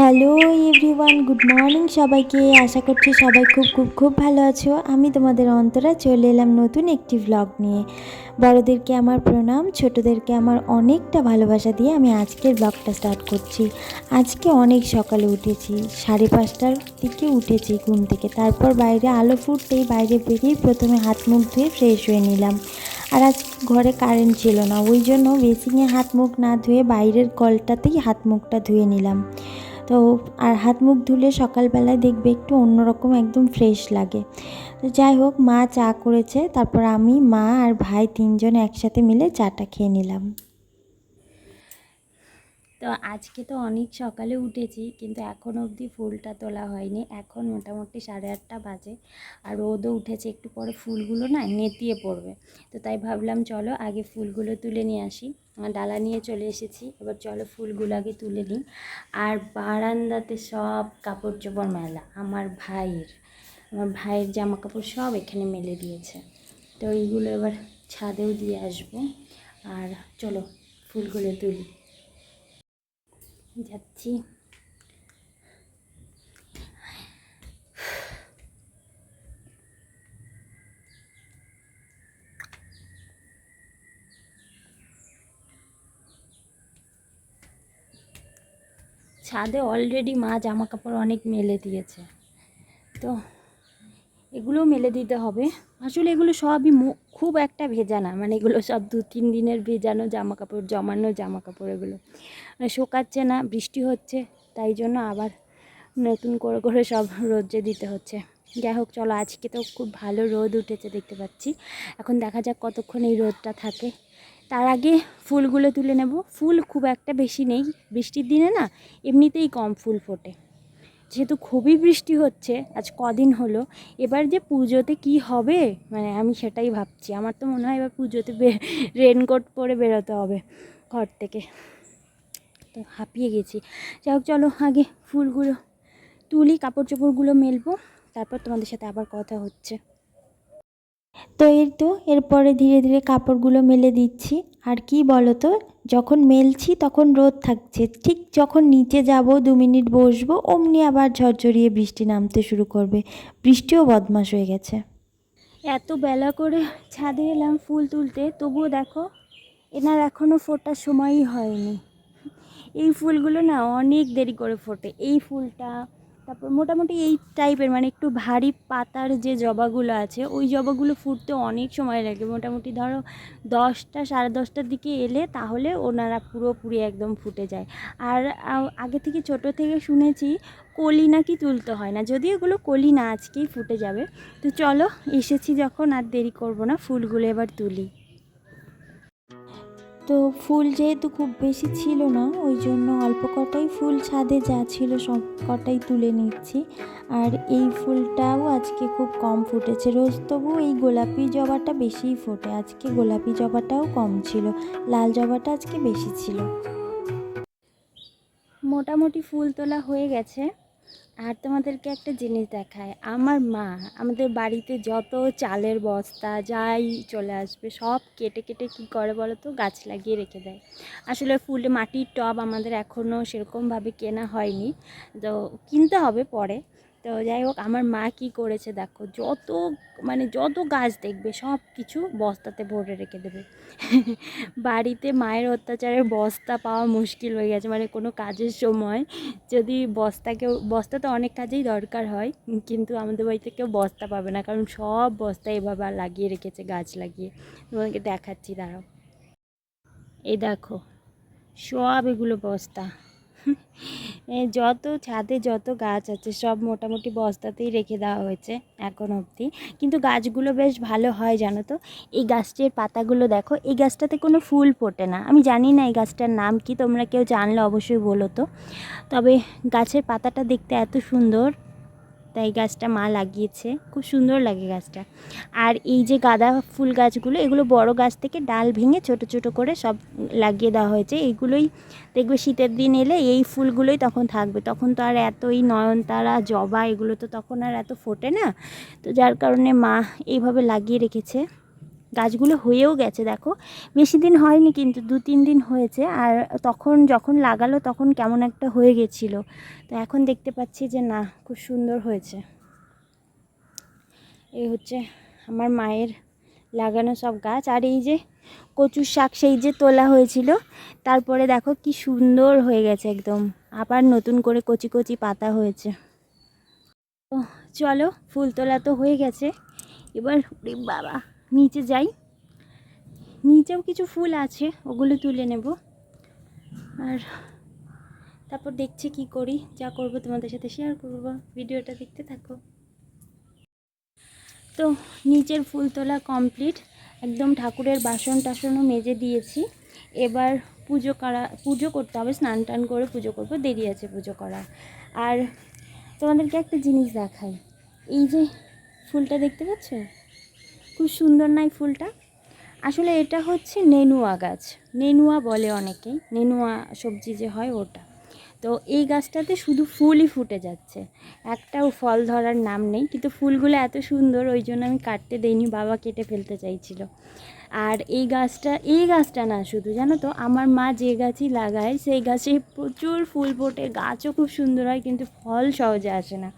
Hello everyone good morning সবাইকে। আশা করছি সবাই খুব খুব খুব ভালো আছো। আমি তোমাদের অন্তরা চলে এলাম নতুন একটি ভ্লগ নিয়ে। বড়দেরকে আমার প্রণাম, ছোটোদেরকে আমার অনেকটা ভালোবাসা দিয়ে আমি আজকের ব্লগটা স্টার্ট করছি। আজকে অনেক সকালে উঠেছি, সাড়ে পাঁচটার দিকে উঠেছি ঘুম থেকে। তারপর বাইরে আলো ফুটতেই বাইরে বেরিয়ে প্রথমে হাত মুখ ধুয়ে ফ্রেশ হয়ে নিলাম। আর আজ ঘরে কারেন্ট ছিল না, ওই জন্য বেসিংয়ে হাত মুখ না ধুয়ে বাইরের কলটাতেই হাত মুখটা ধুয়ে নিলাম। তো আর হাত মুখ ধুলে সকালবেলায় দেখবে একটু অন্যরকম একদম ফ্রেশ লাগে। তো যাই হোক, মা চা করেছে, তারপর আমি, মা আর ভাই তিনজন একসাথে মিলে চাটা খেয়ে নিলাম। তো আজকে তো অনেক সকালে উঠেছি, কিন্তু এখন অবধি ফুলটা তোলা হয়নি। এখন মোটামুটি সাড়ে আটটা বাজে, আর রোদও উঠেছে, একটু পরে ফুলগুলো না নেতিয়ে পড়বে। তো তাই ভাবলাম, চলো আগে ফুলগুলো তুলে নিয়ে আসি। ডালা নিয়ে চলে এসেছি। এবার চলো ফুলগুলো আগে তুলে নিই। আর বারান্দাতে সব কাপড় চোপড় মেলা। আমার ভাইয়ের আমার ভাইয়ের জামা কাপড় সব এখানে মেলে দিয়েছে। তো এইগুলো এবার ছাদেও দিয়ে আসব। আর চলো ফুলগুলো তুলি। যাচ্ছি। ছাদে অলরেডি মা জামা কাপড় অনেক মেলে দিয়েছে। তো এগুলো মেলে দিতে হবে। আসলে এগুলো সবই খুব একটা ভেজা না। মানে এগুলো সব দু, তিন দিনের ভেজানো জামা কাপড় জমানো জামা কাপড় এগুলো। মানে শোকাচ্ছে না, বৃষ্টি হচ্ছে, তাই জন্য আবার নতুন করে করে সব রোদে দিতে হচ্ছে। যাই হোক, চলো, আজকে তো খুব ভালো রোদ উঠেছে, দেখতে পাচ্ছি। এখন দেখা যাক কতক্ষণ এই রোদটা থাকে। তার আগে ফুলগুলো তুলে নেব। ফুল খুব একটা বেশি নেই, বৃষ্টির দিনে না এমনিতেই কম ফুল ফোটে। যেহেতু খুবই বৃষ্টি হচ্ছে, আজ কদিন হলো, এবার যে পুজোতে কি হবে মানে আমি সেটাই ভাবছি। আমার তো মনে হয় এবার পুজোতে রেনকোট পরে বেরোতে হবে ঘর থেকে। তো হাঁপিয়ে গেছি। যাই হোক, চলো আগে ফুলগুলো তুলি, কাপড় চোপড়গুলো মেলবো, তারপর তোমাদের সাথে আবার কথা হচ্ছে। তো এর তো, এরপরে ধীরে ধীরে কাপড়গুলো মেলে দিচ্ছি। আর কি বলো তো যখন মেলছি তখন রোদ থাকছে। ঠিক যখন নিচে যাব, দু মিনিট বসবো, অমনি আবার ঝরঝরিয়ে বৃষ্টি নামতে শুরু করবে। বৃষ্টিও বদমাস হয়ে গেছে। এত বেলা করে ছাদে এলাম ফুল তুলতে, তবুও দেখো, এনার এখনও ফোটার সময়ই হয়নি। এই ফুলগুলো না অনেক দেরি করে ফোটে। এই ফুলটা তারপর মোটামুটি এই টাইপের মানে একটু ভারী পাতার যে জবাগুলো আছে, ওই জবাগুলো ফুটতে অনেক সময় লাগে। মোটামুটি ধরো দশটা, সাড়ে দশটার দিকে এলে তাহলে ওনারা পুরোপুরি একদম ফুটে যায়। আর আগে থেকে ছোট থেকে শুনেছি, কলি নাকি তুলতে হয় না। যদি এগুলো কলি না, আজকেই ফুটে যাবে। তো চলো, এসেছি যখন আর দেরি করব না, ফুলগুলো এবার তুলি। তো ফুল যেহেতু খুব বেশি ছিল না, ওই জন্য অল্প কটাই ফুল ছাদে যা ছিল সব কটাই তুলে নিচ্ছি। আর এই ফুলটাও আজকে খুব কম ফুটেছে। রোজ তবু এই গোলাপি জবাটা বেশিই ফোটে। আজকে গোলাপি জবাটাও কম ছিল। লাল জবাটা আজকে বেশি ছিল। মোটামুটি ফুল তোলা হয়ে গেছে। আর তোমাদেরকে একটা জিনিস দেখায় আমার মা, আমাদের বাড়িতে যত চালের বস্তা, যাই চলে আসবে, সব কেটে কেটে কী করে বলো তো গাছ লাগিয়ে রেখে দেয়। আসলে ফুলে, মাটির টব আমাদের এখনও সেরকমভাবে কেনা হয়নি। তো কিনতে হবে পরে। তো যাই হোক, আমার মা কি করেছে দেখো, যত মানে যত গাছ দেখবে সব কিছু বস্তাতে ভরে রেখে দেবে। বাড়িতে মায়ের অত্যাচারের বস্তা পাওয়া মুশকিল হয়ে গেছে। মানে কোনো কাজের সময় যদি বস্তাকে বস্তা তো অনেক কাজেই দরকার হয়, কিন্তু আমাদের বাড়িতে কেউ বস্তা পাবে না, কারণ সব বস্তা এভাবে লাগিয়ে রেখেছে, গাছ লাগিয়ে। তোমাকে দেখাচ্ছি, দাঁড়াও। এই দেখো, সব এগুলো বস্তা। যত ছাদে যত গাছ আছে, সব মোটামুটি বস্তাতেই রেখে দেওয়া হয়েছে এখন অবধি। কিন্তু গাছগুলো বেশ ভালো হয়, জানো তো? এই গাছটির পাতাগুলো দেখো, এই গাছটাতে কোনো ফুল ফোটে না। আমি জানি না এই গাছটার নাম কি, তোমরা কেউ জানলে অবশ্যই বলো তো। তবে গাছের পাতাটা দেখতে এত সুন্দর। তাই গাছটা মা লাগিয়েছে। খুব সুন্দর লাগে গাছটা। আর এই যে গাঁদা ফুল গাছগুলো, এগুলো বড় গাছ থেকে ডাল ভেঙে ছোট ছোট করে সব লাগিয়ে দেওয়া হয়েছে। এইগুলোই দেখবে শীতের দিন এলে এই ফুলগুলোই তখন থাকবে। তখন তো আর এতই নয়নতারা, জবা, এগুলো তো তখন আর এত ফোটে না। তো যার কারণে মা এইভাবে লাগিয়ে রেখেছে। গাছগুলো হয়েও গেছে, দেখো। বেশি দিন হয়নি কিন্তু দু তিন দিন হয়েছে আর তখন যখন লাগালো তখন কেমন একটা হয়ে গেছিল। তো এখন দেখতে পাচ্ছি যে না, খুব সুন্দর হয়েছে। এই হচ্ছে আমার মায়ের লাগানো সব গাছ আর এই যে কচুর শাক সেই যে তোলা হয়েছিল, তারপরে দেখো কি সুন্দর হয়ে গেছে একদম। আবার নতুন করে কচি কচি পাতা হয়েছে। তো চলো, ফুল তোলা তো হয়ে গেছে। এবার বাবা। নিচে যাই। নিচেও কিছু ফুল আছে, ওগুলো তুলে নেব। আর তারপর দেখছি কি করি, যা করব তোমাদের সাথে শেয়ার করব। ভিডিওটা দেখতে থাকো। তো নিচের ফুল তোলা কমপ্লিট একদম ঠাকুরের বাসন টাসনও মেজে দিয়েছি। এবার পুজো করা, পুজো করতে হবে, স্নান টান করে পুজো করব, দেরি আছে পুজো করার। আর তোমাদেরকে একটা জিনিস দেখাই। এই যে ফুলটা দেখতে পাচ্ছ? খুব সুন্দর না এই ফুলটা। আসলে এটা হচ্ছে নেনুয়া গাছ। নেনুয়া বলে অনেকেই নেনুয়া সবজি যে হয় ওটা। তো এই গাছটাতে শুধু ফুলই ফুটে যাচ্ছে। একটাও ফল ধরার নাম নেই। কিন্তু ফুলগুলো এত সুন্দর, ওই জন্য আমি কাটতে দেইনি। বাবা কেটে ফেলতে চাইছিল। আর এই গাছটা এই গাছটা না শুধু, জানো তো? আমার মা যে গাছই লাগায়, সেই গাছে প্রচুর ফুল ফোটে। গাছও খুব সুন্দর হয়, কিন্তু ফল সহজে আসে না।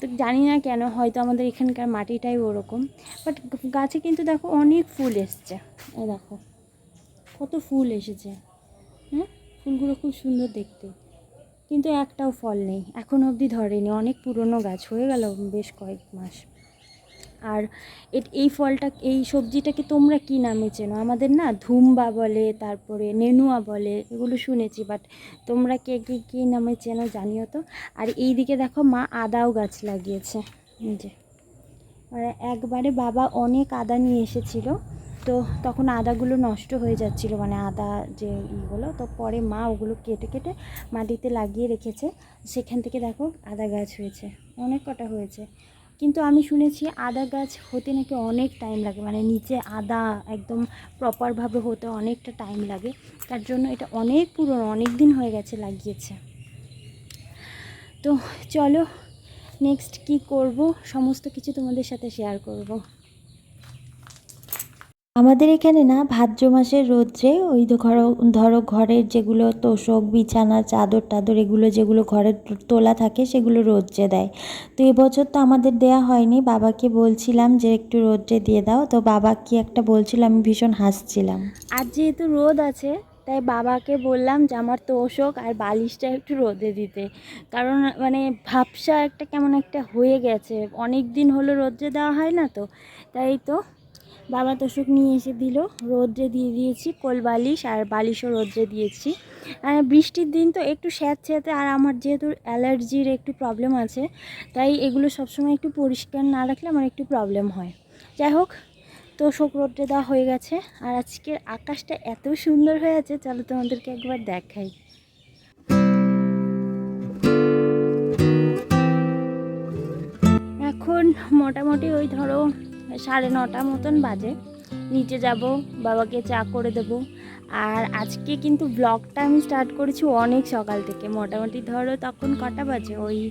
তো জানি না কেন, হয়তো আমাদের এখানকার মাটিটাই ওরকম। বাট গাছে কিন্তু দেখো অনেক ফুল এসছে। দেখো, কত ফুল এসেছে। হ্যাঁ ফুলগুলো খুব সুন্দর দেখতে। কিন্তু একটাও ফল নেই, এখন অবধি ধরেনি। অনেক পুরনো গাছ, হয়ে গেল বেশ কয়েক মাস। আর এই ফলটা, এই সবজিটাকে তোমরা কি নামে চেনো? আমাদের না ধুম্বা বলে, তারপরে নেনুয়া বলে, এগুলো শুনেছি বাট তোমরা কে কে, কী নামে চেনো জানিও তো? আর এই দিকে দেখো মা আদাও গাছ লাগিয়েছে যে। একবারে বাবা অনেক আদা নিয়ে এসেছিল, তো তখন আদাগুলো নষ্ট হয়ে যাচ্ছিল মানে আদা যে ইগুলো তো পরে মা ওগুলো কেটে কেটে মাটিতে লাগিয়ে রেখেছে, সেখান থেকে দেখো আদা গাছ হয়েছে, অনেক কটা হয়েছে। কিন্তু আমি শুনেছি আদা গাছ হতে নাকি অনেক টাইম লাগে মানে নিচে আদা একদম প্রপারভাবে হতে অনেকটা টাইম লাগে। তার জন্য এটা অনেক পুরনো অনেক দিন হয়ে গেছে লাগিয়েছে। তো চলো নেক্সট কি করব? সমস্ত কিছু তোমাদের সাথে শেয়ার করব। আমাদের এখানে না ভাদ্র মাসের রোদ্রে ওই ঘর, ধরো ঘরের যেগুলো তোষক, বিছানা, চাদর টাদর এগুলো যেগুলো ঘরে তোলা থাকে সেগুলো রোদ্রে দেয়। তো এবছর তো আমাদের দেয়া হয়নি। বাবাকে বলছিলাম যে একটু রোদ্রে দিয়ে দাও। তো বাবা কি একটা বলছিল, আমি ভীষণ হাসছিলাম। আর যেহেতু রোদ আছে, তাই বাবাকে বললাম যে আমার তোষক আর বালিশটা একটু রোদে দিতে। কারণ মানে ভাবসা একটা কেমন একটা হয়ে গেছে। অনেক দিন হলো রোদ্রে দেওয়া হয় না তো, তাই তো বাবা তোষক নিয়ে এসে দিল। রোদ্রে দিয়ে দিয়েছি, কোল বালিশ আর বালিশও রোদ্রে দিয়েছি। বৃষ্টির দিন তো একটু স্যাঁত স্যাঁতে আর আমার যেহেতু অ্যালার্জির একটু প্রবলেম আছে, তাই এগুলো সবসময় একটু পরিষ্কার না রাখলে আমার একটু প্রবলেম হয়। যাই হোক তো শোক রোদ্রে দেওয়া হয়ে গেছে আর আজকের আকাশটা এত সুন্দর হয়ে আছে, চলো তোমাদেরকে একবার দেখাই। এখন মোটামুটি ওই ধরো সাড়ে নটা মতন বাজে। নিচে যাব, বাবাকে চা করে দেব। আর আজকে কিন্তু ব্লগটা আমি স্টার্ট করেছি অনেক সকাল থেকে। মোটামুটি ধরো তখন কটা বাজে? ওই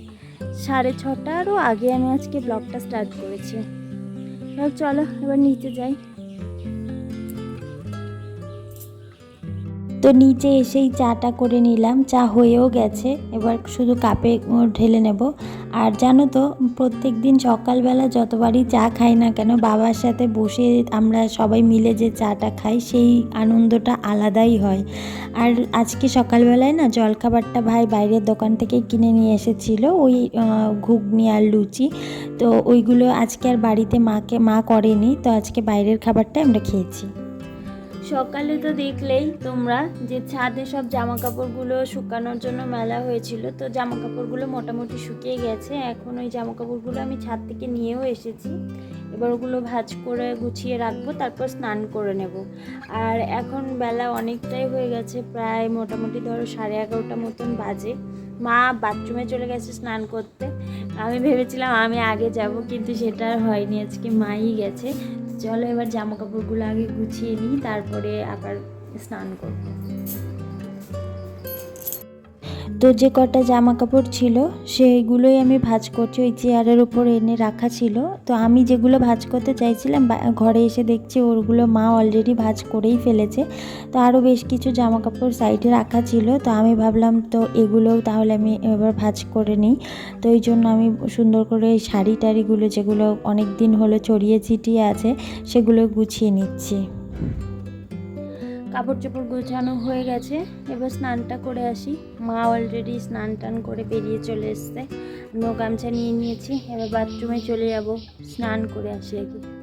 সাড়ে ছটারও আগে আমি আজকে ব্লগটা স্টার্ট করেছি। চলো, এবার নিচে যাই। তো নিচে এসেই চাটা করে নিলাম। চা হয়েও গেছে। এবার শুধু কাপে ঢেলে নেব। আর জানো তো প্রত্যেক দিন সকালবেলা যতবারই চা খাই না কেন, বাবার সাথে বসে আমরা সবাই মিলে যে চাটা খাই, সেই আনন্দটা আলাদাই হয়। আর আজকে সকালবেলায় না জলখাবারটা ভাই বাইরের দোকান থেকে কিনে নিয়ে এসেছিল, ওই ঘুগনি আর লুচি। তো ওইগুলো আজকে আর বাড়িতে মাকে, মা করেনি। তো আজকে বাইরের খাবারটাই আমরা খেয়েছি। সকালে তো দেখলেই তোমরা যে ছাদে সব জামা কাপড়গুলো শুকানোর জন্য মেলা হয়েছিল, তো জামা কাপড়গুলো মোটামুটি শুকিয়ে গেছে। এখন ওই জামা কাপড়গুলো আমি ছাদ থেকে নিয়েও এসেছি। এবার ওগুলো ভাজ করে গুছিয়ে রাখব, তারপর স্নান করে নেব। আর এখন বেলা অনেকটাই হয়ে গেছে, প্রায় মোটামুটি ধরো সাড়ে এগারোটা মতন বাজে। মা বাথরুমে চলে গেছে স্নান করতে। আমি ভেবেছিলাম আমি আগে যাব, কিন্তু সেটা হয়নি, আজকে মাই গেছে। চলো এবার জামা কাপড়গুলো আগে গুছিয়ে নিই তারপরে আবার স্নান করব। তো যে কটা জামা কাপড় ছিল, সেইগুলোই আমি ভাজ করছি, ওই চেয়ারের উপর এনে রাখা ছিল। তো আমি যেগুলো ভাঁজ করতে চাইছিলাম ঘরে এসে দেখছি ওরগুলো মা অলরেডি ভাজ করেই ফেলেছে। তো আরও বেশ কিছু জামা কাপড় সাইডে রাখা ছিল, তো আমি ভাবলাম, তো এগুলোও তাহলে আমি এবার ভাঁজ করে নিই। তো এই জন্য আমি সুন্দর করে শাড়ি টাড়িগুলো যেগুলো অনেক দিন হলো ছড়িয়ে ছিটিয়ে আছে, সেগুলো গুছিয়ে নিচ্ছি। কাপড় চোপড় গোছানো হয়ে গেছে। এবার স্নানটা করে আসি। মা অলরেডি স্নান টান করে বেরিয়ে চলে এসছে। আমিও গামছা নিয়ে নিয়েছি। এবার বাথরুমে চলে যাব। স্নান করে আসি আগে।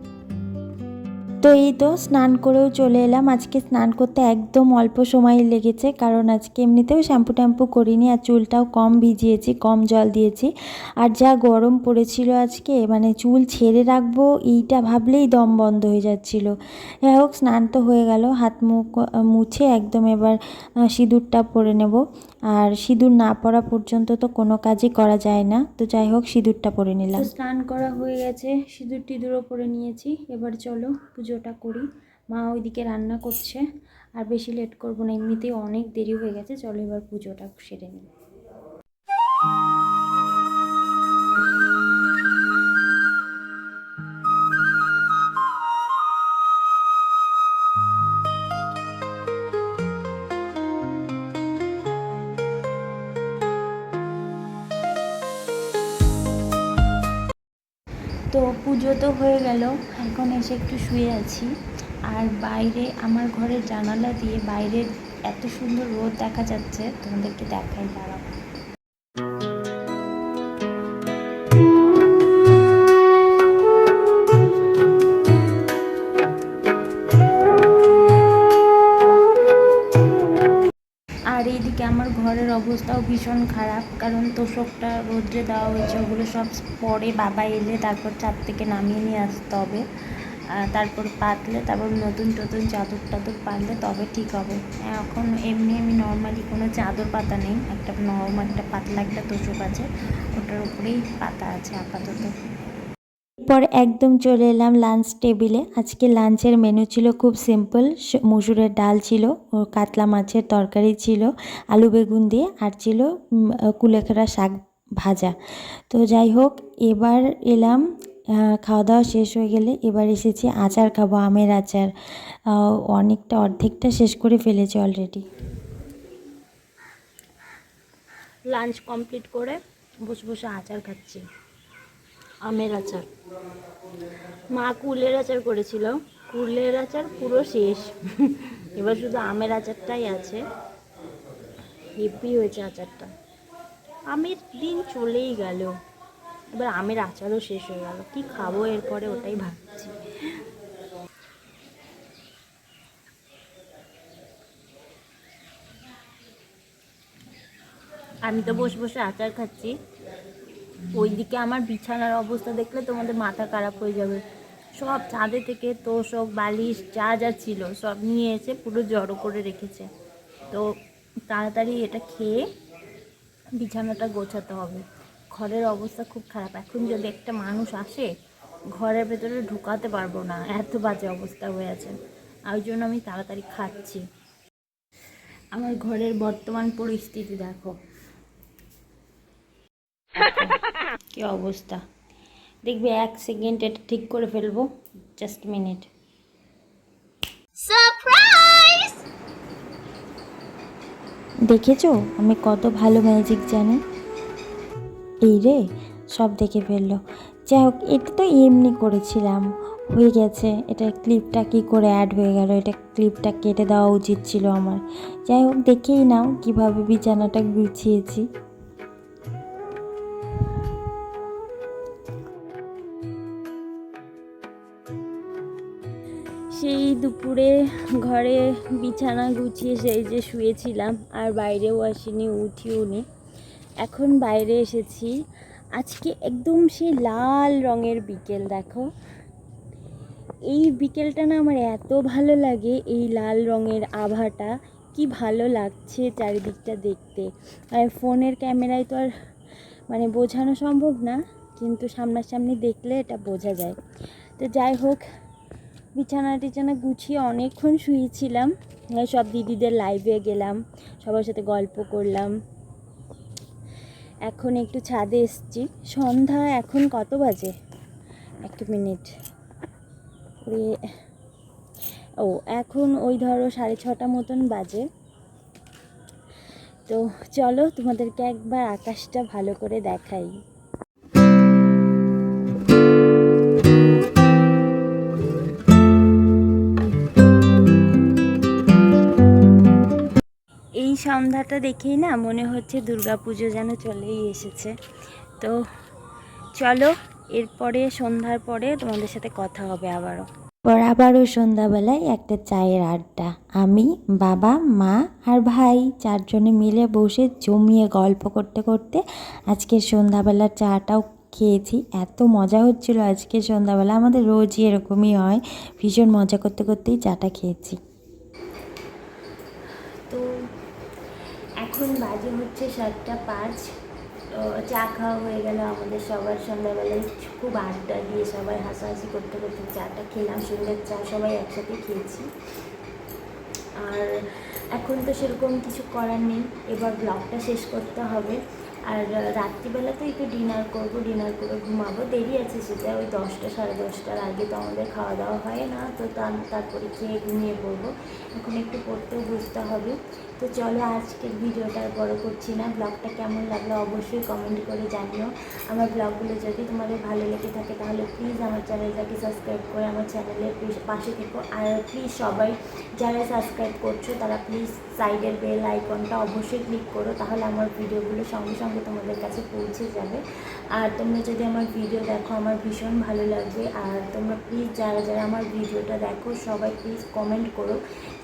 তো এই তো স্নান করেও চলে এলাম। আজকে স্নান করতে একদম অল্প সময় লেগেছে, কারণ আজকে এমনিতেও শ্যাম্পু ট্যাম্পু করিনি আর চুলটাও কম ভিজিয়েছি, কম জল দিয়েছি। আর যা গরম পড়েছিল আজকে মানে চুল ছেড়ে রাখব, এইটা ভাবলেই দম বন্ধ হয়ে যাচ্ছিল। যাই হোক, স্নান তো হয়ে গেল, হাত মুখ, মুছে একদম এবার সিঁদুরটা পরে নেব। আর সিঁদুর না পরা পর্যন্ত তো কোনো কাজই করা যায় না। তো যাই হোক সিঁদুরটা পরে নিলাম। স্নান করা হয়ে গেছে সিঁদুর টিঁদুরও পরে নিয়েছি। এবার চলো পুজোটা করি। মা ওইদিকে রান্না করছে আর বেশি লেট করব না এমনিতেই অনেক দেরি হয়ে গেছে। চলো এবার পুজোটা সেরে নিই। তো পুজো তো হয়ে গেল, এখন এসে একটু শুয়ে আছি। আর বাইরে আমার ঘরের জানালা দিয়ে বাইরের এত সুন্দর রোদ দেখা যাচ্ছে, তোমাদেরকে দেখাই দাঁড়াও। আর এইদিকে আমার ঘরের অবস্থাও ভীষণ খারাপ, কারণ তোষকটা রোদ্রে দেওয়া হয়েছে, ওগুলো সব পরে বাবা এলে তারপর চার থেকে নামিয়ে নিয়ে আসতে হবে। তারপর পাতলে, তারপর নতুন নতুন চাদর টাদর পাতলে তবে ঠিক হবে। এখন এমনি আমি নর্মালি কোনো চাদর পাতা নেই, একটা নর্মাল একটা পাতলা একটা তোষক আছে, ওটার উপরেই পাতা আছে আপাতত। এরপর একদম চলে এলাম লাঞ্চ টেবিলে আজকে লাঞ্চের মেনু ছিল খুব সিম্পল মুসুরের ডাল ছিল, ও কাতলা মাছের তরকারি ছিল, আলু বেগুন দিয়ে, আর ছিল কুলেখাড়া শাক ভাজা। তো যাই হোক, এবার এলাম খাওয়া দাওয়া শেষ হয়ে গেলে এবার এসেছি আচার খাব, আমের আচার। অনেকটা, অর্ধেকটা শেষ করে ফেলেছি অলরেডি লাঞ্চ কমপ্লিট করে বসে বসে আচার খাচ্ছি। আমের আচার। মা কুলের আচার করেছিল। কুলের আচার পুরো শেষ। এবার শুধু আমের আচারটাই আছে। হেপি হয়েছে আচারটা। আমের দিন চলেই গেল। এবার আমের আচারও শেষ হয়ে গেল। কি খাব এরপরে ওটাই ভাবছি। আমি তো বসে বসে আচার খাচ্ছি। ওইদিকে আমার বিছানার অবস্থা দেখলে তোমাদের মাথা খারাপ হয়ে যাবে। সব ছাদে থেকে তোষক, বালিশ, যা যা ছিল সব নিয়ে এসে পুরো জড়ো করে রেখেছে। তো তাড়াতাড়ি এটা খেয়ে বিছানাটা গোছাতে হবে। ঘরের অবস্থা খুব খারাপ। এখন যদি একটা মানুষ আসে, ঘরের ভেতরে ঢুকাতে পারব না। এত বাজে অবস্থা হয়ে আছে। ওই জন্য আমি তাড়াতাড়ি খাচ্ছি। আমার ঘরের বর্তমান পরিস্থিতি দেখো। কি অবস্থা? দেখবে এক সেকেন্ড এটা ঠিক করে ফেলব জাস্ট মিনিট দেখেছ? আমি কত ভালো ম্যাজিক জানি। এই রে সব দেখে ফেলল। যাই হোক এটা তো এমনি করেছিলাম। হয়ে গেছে এটা ক্লিপটা কি করে অ্যাড হয়ে গেল এটা ক্লিপটা কেটে দেওয়া উচিত ছিল আমার। যাই হোক দেখেই নাও কীভাবে বিছানাটা গুছিয়েছি। সেই দুপুরে ঘরে বিছানা গুছিয়ে সেই যে শুয়েছিলাম, আর বাইরেও আসিনি, উঠিও নি। এখন বাইরে এসেছি। আজকে একদম সেই লাল রঙের বিকেল, দেখো। এই বিকেলটা না আমার এত ভালো লাগে, এই লাল রঙের আভাটা। কি ভালো লাগছে চারিদিকটা দেখতে। আর ফোনের ক্যামেরায় তো আর মানে বোঝানো সম্ভব না, কিন্তু সামনাসামনি দেখলে এটা বোঝা যায়। তো যাই হোক বিছানা টিছানা গুছিয়ে অনেকক্ষণ শুয়েছিলাম। সব দিদিদের লাইভে গেলাম, সবার সাথে গল্প করলাম। এখন একটু ছাদে এসছি। সন্ধ্যা এখন কত বাজে? এক মিনিট ও, এখন ওই ধরো সাড়ে ছটা মতন বাজে। তো চলো তোমাদেরকে একবার আকাশটা ভালো করে দেখাই। সন্ধ্যাটা দেখেই না মনে হচ্ছে দুর্গা পুজো যেন চলেই এসেছে। তো চলো, এরপরে সন্ধ্যার পরে তোমাদের সাথে কথা হবে আবারও। পর আবারও সন্ধ্যাবেলায় একটা চায়ের আড্ডা। আমি, বাবা, মা আর ভাই চারজনে মিলে বসে জমিয়ে গল্প করতে করতে আজকের সন্ধ্যাবেলার চাটাও খেয়েছি। এত মজা হচ্ছিল আজকে সন্ধ্যাবেলা। আমাদের রোজই এরকমই হয়। ভীষণ মজা করতে করতেই চাটা খেয়েছি তো এখন বাজে হচ্ছে সাতটা পাঁচ। তো চা খাওয়া হয়ে গেল আমাদের সবার। সন্ধ্যাবেলায় খুব আড্ডা দিয়ে সবাই হাসাহাসি করতে করতে চাটা খেলাম, সন্ধ্যের চা সবাই একসাথে খেয়েছি। আর এখন তো সেরকম কিছু করার নেই, এবার ব্লগটা শেষ করতে হবে। আর রাত্রিবেলা তো একটু ডিনার করব ডিনার করে ঘুমাবো, দেরি আছে সেটা ওই দশটা, সাড়ে দশটার আগে তো আমাদের খাওয়া দাওয়া হয় না, তো তার- তারপরে খেয়ে ঘুমিয়ে পড়ব। এখন একটু পড়তেও বুঝতে হবে। তো চলো আজকের ভিডিওটা বড় করছি না। ব্লগটা কেমন লাগল অবশ্যই কমেন্ট করে জানিও। আমার ব্লগগুলো যদি তোমাদের ভালো লেগে থাকে তাহলে প্লিজ আমার চ্যানেলটাকে সাবস্ক্রাইব করে আমার চ্যানেলের পাশে থেকো। আর প্লিজ সবাই যারা সাবস্ক্রাইব করছ তারা প্লিজ সাইডের বেল আইকনটা অবশ্যই ক্লিক করো, তাহলে আমার ভিডিওগুলো সঙ্গে সঙ্গে তোমাদের কাছে পৌঁছে যাবে। আর তোমরা যদি আমার ভিডিও দেখো, আমার ভীষণ ভালো লাগবে। আর তোমরা প্লিজ যারা যারা আমার ভিডিওটা দেখো, সবাই প্লিজ কমেন্ট করো।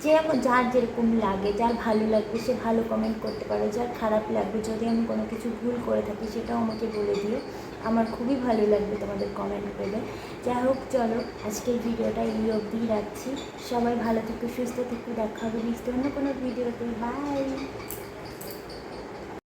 যে আমার যার যেরকম লাগে, যার ভালো লাগবে সে ভালো কমেন্ট করতে পারো, যার খারাপ লাগবে যদি আমি কোনো কিছু ভুল করে থাকি সেটাও আমাকে বলে দিও। আমার খুবই ভালো লাগবে তোমাদের কমেন্ট পেলে। যাই হোক, চলো আজকের ভিডিওটা এই অবধি রাখছি। সবাই ভালো থেকো, সুস্থ থেকো, দেখা হবে নিশ্চয় অন্য কোনো ভিডিওতে। বাই